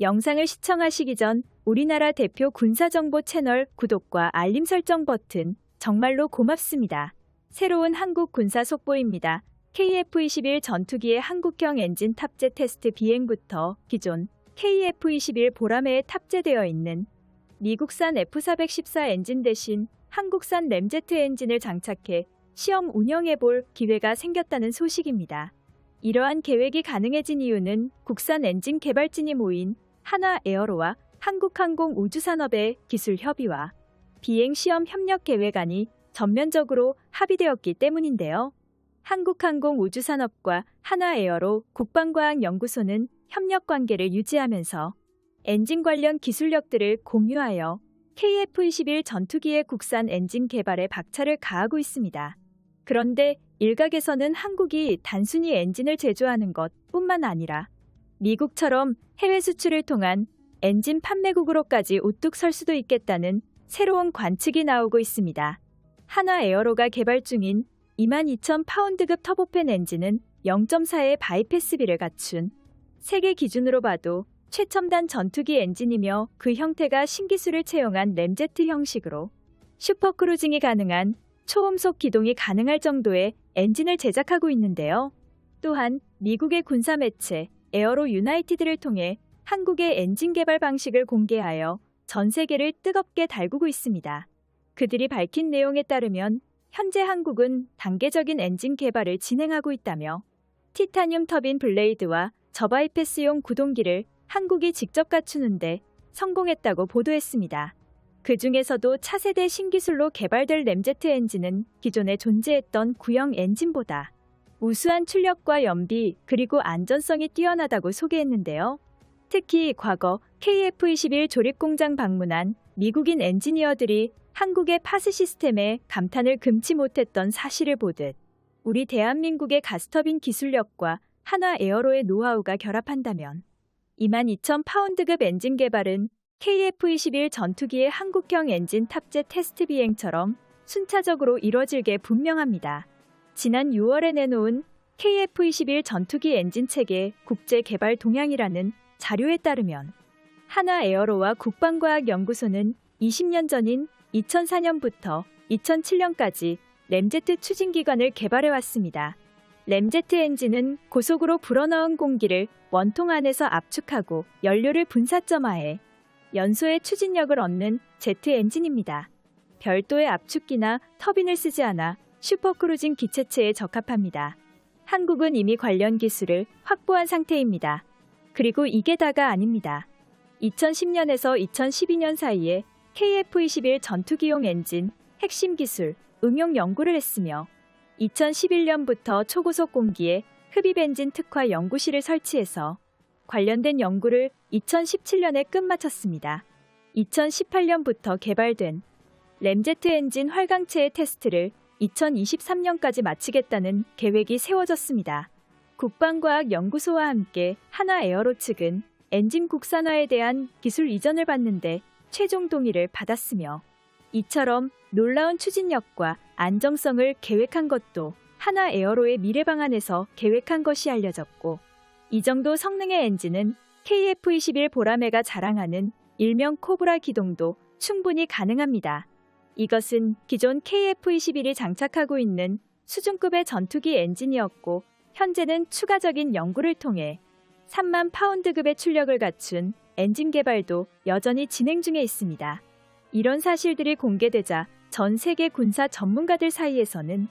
영상을 시청하시기 전 우리나라 대표 군사정보 채널 구독과 알림 설정 버튼 정말로 고맙습니다. 새로운 한국 군사 속보입니다. KF-21 전투기의 한국형 엔진 탑재 테스트 비행부터 기존 KF-21 보라매에 탑재되어 있는 미국산 F414 엔진 대신 한국산 램제트 엔진을 장착해 시험 운영해 볼 기회가 생겼다는 소식입니다. 이러한 계획이 가능해진 이유는 국산 엔진 개발진이 모인 하나 에어로와 한국항공 우주산업의 기술 협의와 비행 시험 협력 계획안이 전면적으로 합의되었기 때문인데요. 한국항공 우주산업과 하나에어로 국방과학연구소는 협력 관계를 유지하면서 엔진 관련 기술력들을 공유하여 KF-21 전투기의 국산 엔진 개발에 박차를 가하고 있습니다. 그런데 일각에서는 한국이 단순히 엔진을 제조하는 것 뿐만 아니라 미국처럼 해외 수출을 통한 엔진 판매국으로까지 우뚝 설 수도 있겠다는 새로운 관측이 나오고 있습니다. 하나 에어로가 개발 중인 22,000 파운드급 터보팬 엔진은 0.4의 바이패스비를 갖춘 세계 기준으로 봐도 최첨단 전투기 엔진이며 그 형태가 신기술을 채용한 램제트 형식으로 슈퍼크루징이 가능한 초음속 기동이 가능할 정도의 엔진을 제작하고 있는데요. 또한 미국의 군사 매체 에어로 유나이티드를 통해 한국의 엔진 개발 방식을 공개하여 전 세계를 뜨겁게 달구고 있습니다. 그들이 밝힌 내용에 따르면 현재 한국은 단계적인 엔진 개발을 진행하고 있다며 티타늄 터빈 블레이드와 저바이패스용 구동기를 한국이 직접 갖추는데 성공했다고 보도했습니다. 그 중에서도 차세대 신기술로 개발될 램제트 엔진은 기존에 존재했던 구형 엔진보다 우수한 출력과 연비 그리고 안전성이 뛰어나다고 소개했는데요. 특히 과거 KF-21 조립공장 방문한 미국인 엔지니어들이 한국의 파스 시스템에 감탄을 금치 못했던 사실을 보듯 우리 대한민국의 가스터빈 기술력과 하나 에어로의 노하우가 결합한다면 22,000 파운드급 엔진 개발은 KF-21 전투기의 한국형 엔진 탑재 테스트 비행처럼 순차적으로 이뤄질게 분명합니다. 지난 6월에 내놓은 KF-21 전투기 엔진 체계 국제 개발 동향이라는 자료에 따르면 하나 에어로와 국방과학연구소는 20년 전인 2004년부터 2007년까지 램제트 추진기관을 개발해왔습니다. 램제트 엔진은 고속으로 불어넣은 공기를 원통 안에서 압축하고 연료를 분사점화해 연소의 추진력을 얻는 제트 엔진입니다. 별도의 압축기나 터빈을 쓰지 않아 슈퍼크루징 기체체에 적합합니다. 한국은 이미 관련 기술을 확보한 상태입니다. 그리고 이게 다가 아닙니다. 2010년에서 2012년 사이에 KF-21 전투기용 엔진 핵심 기술 응용 연구를 했으며 2011년부터 초고속 공기의 흡입 엔진 특화 연구실을 설치해서 관련된 연구를 2017년에 끝마쳤습니다. 2018년부터 개발된 램제트 엔진 활강체의 테스트를 2023년까지 마치겠다는 계획이 세워졌습니다. 국방과학연구소와 함께 하나 에어로 측은 엔진 국산화에 대한 기술 이전을 받는데 최종 동의를 받았으며 이처럼 놀라운 추진력과 안정성을 계획한 것도 하나 에어로의 미래 방안에서 계획한 것이 알려졌고 이 정도 성능의 엔진은 KF-21 보라매가 자랑하는 일명 코브라 기동도 충분히 가능합니다. 이것은 기존 KF-21이 장착하고 있는 수준급의 전투기 엔진이었고 현재는 추가적인 연구를 통해 3만 파운드급의 출력을 갖춘 엔진 개발도 여전히 진행 중에 있습니다. 이런 사실들이 공개되자 전 세계 군사 전문가들 사이에서는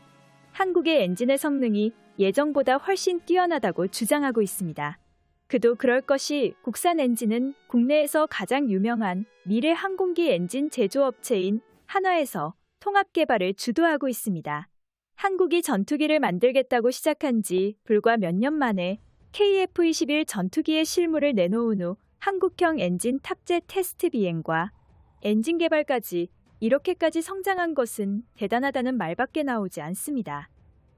한국의 엔진의 성능이 예정보다 훨씬 뛰어나다고 주장하고 있습니다. 그도 그럴 것이 국산 엔진은 국내에서 가장 유명한 미래 항공기 엔진 제조업체인 한화에서 통합 개발을 주도하고 있습니다. 한국이 전투기를 만들겠다고 시작한 지 불과 몇 년 만에 KF-21 전투기의 실물을 내놓은 후 한국형 엔진 탑재 테스트 비행과 엔진 개발까지 이렇게까지 성장한 것은 대단하다는 말밖에 나오지 않습니다.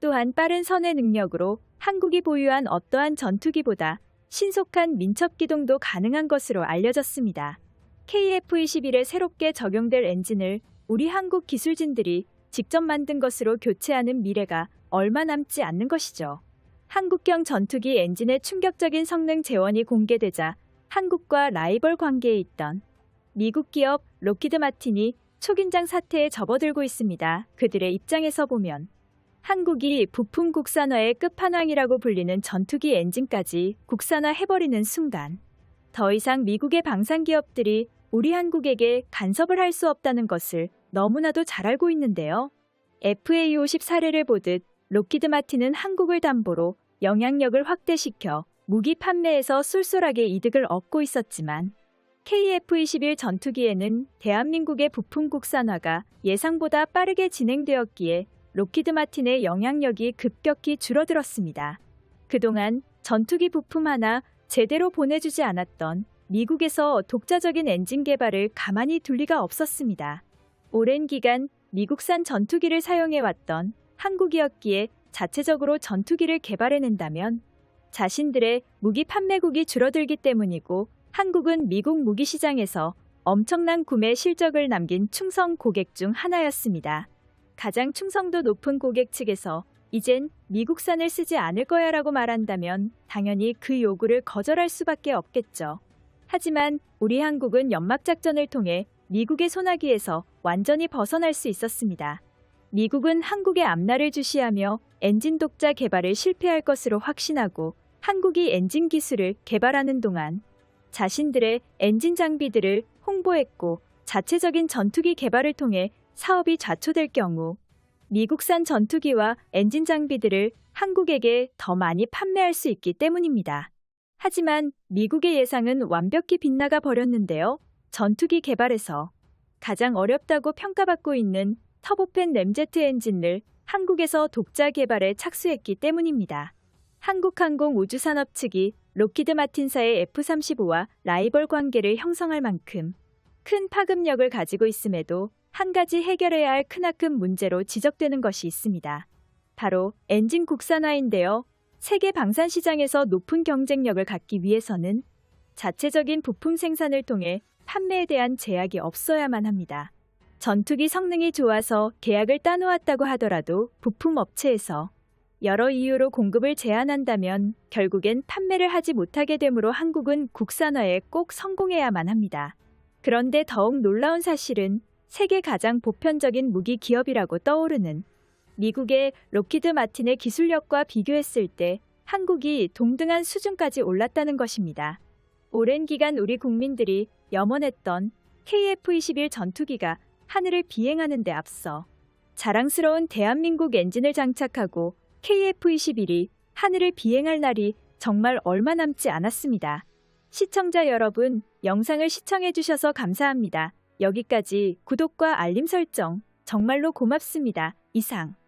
또한 빠른 선의 능력으로 한국이 보유한 어떠한 전투기보다 신속한 민첩 기동도 가능한 것으로 알려졌습니다. KF-21에 새롭게 적용될 엔진을 우리 한국 기술진들이 직접 만든 것으로 교체하는 미래가 얼마 남지 않는 것이죠. 한국형 전투기 엔진의 충격적인 성능 재원이 공개되자 한국과 라이벌 관계에 있던 미국 기업 로키드 마틴이 초긴장 사태에 접어들고 있습니다. 그들의 입장에서 보면 한국이 부품 국산화의 끝판왕이라고 불리는 전투기 엔진까지 국산화해버리는 순간 더 이상 미국의 방산 기업들이 우리 한국에게 간섭을 할 수 없다는 것을 너무나도 잘 알고 있는데요. FA50 사례를 보듯 로키드 마틴은 한국을 담보로 영향력을 확대시켜 무기 판매에서 쏠쏠하게 이득을 얻고 있었지만 KF-21 전투기에는 대한민국의 부품 국산화가 예상보다 빠르게 진행되었기에 로키드 마틴의 영향력이 급격히 줄어들었습니다. 그동안 전투기 부품 하나 제대로 보내주지 않았던 미국에서 독자적인 엔진 개발을 가만히 둘 리가 없었습니다. 오랜 기간 미국산 전투기를 사용해왔던 한국이었기에 자체적으로 전투기를 개발해낸다면 자신들의 무기 판매국이 줄어들기 때문이고 한국은 미국 무기 시장에서 엄청난 구매 실적을 남긴 충성 고객 중 하나였습니다. 가장 충성도 높은 고객 측에서 이젠 미국산을 쓰지 않을 거야 라고 말한다면 당연히 그 요구를 거절할 수밖에 없겠죠. 하지만 우리 한국은 연막작전을 통해 미국의 소나기에서 완전히 벗어날 수 있었습니다. 미국은 한국의 앞날을 주시하며 엔진 독자 개발을 실패할 것으로 확신하고 한국이 엔진 기술을 개발하는 동안 자신들의 엔진 장비들을 홍보했고 자체적인 전투기 개발을 통해 사업이 좌초될 경우 미국산 전투기와 엔진 장비들을 한국에게 더 많이 판매할 수 있기 때문입니다. 하지만 미국의 예상은 완벽히 빗나가 버렸는데요. 전투기 개발에서 가장 어렵다고 평가받고 있는 터보팬 램제트 엔진을 한국에서 독자 개발에 착수했기 때문입니다. 한국항공 우주산업 측이 로키드 마틴사의 F-35와 라이벌 관계를 형성할 만큼 큰 파급력을 가지고 있음에도 한 가지 해결해야 할 크나큰 문제로 지적되는 것이 있습니다. 바로 엔진 국산화인데요. 세계 방산 시장에서 높은 경쟁력을 갖기 위해서는 자체적인 부품 생산을 통해 판매에 대한 제약이 없어야만 합니다. 전투기 성능이 좋아서 계약을 따놓았다고 하더라도 부품 업체에서 여러 이유로 공급을 제한한다면 결국엔 판매를 하지 못하게 되므로 한국은 국산화에 꼭 성공해야만 합니다. 그런데 더욱 놀라운 사실은 세계 가장 보편적인 무기 기업이라고 떠오르는 미국의 로키드 마틴의 기술력과 비교했을 때 한국이 동등한 수준까지 올랐다는 것입니다. 오랜 기간 우리 국민들이 염원했던 KF-21 전투기가 하늘을 비행하는 데 앞서 자랑스러운 대한민국 엔진을 장착하고 KF-21이 하늘을 비행할 날이 정말 얼마 남지 않았습니다. 시청자 여러분, 영상을 시청해 주셔서 감사합니다. 여기까지 구독과 알림 설정 정말로 고맙습니다. 이상.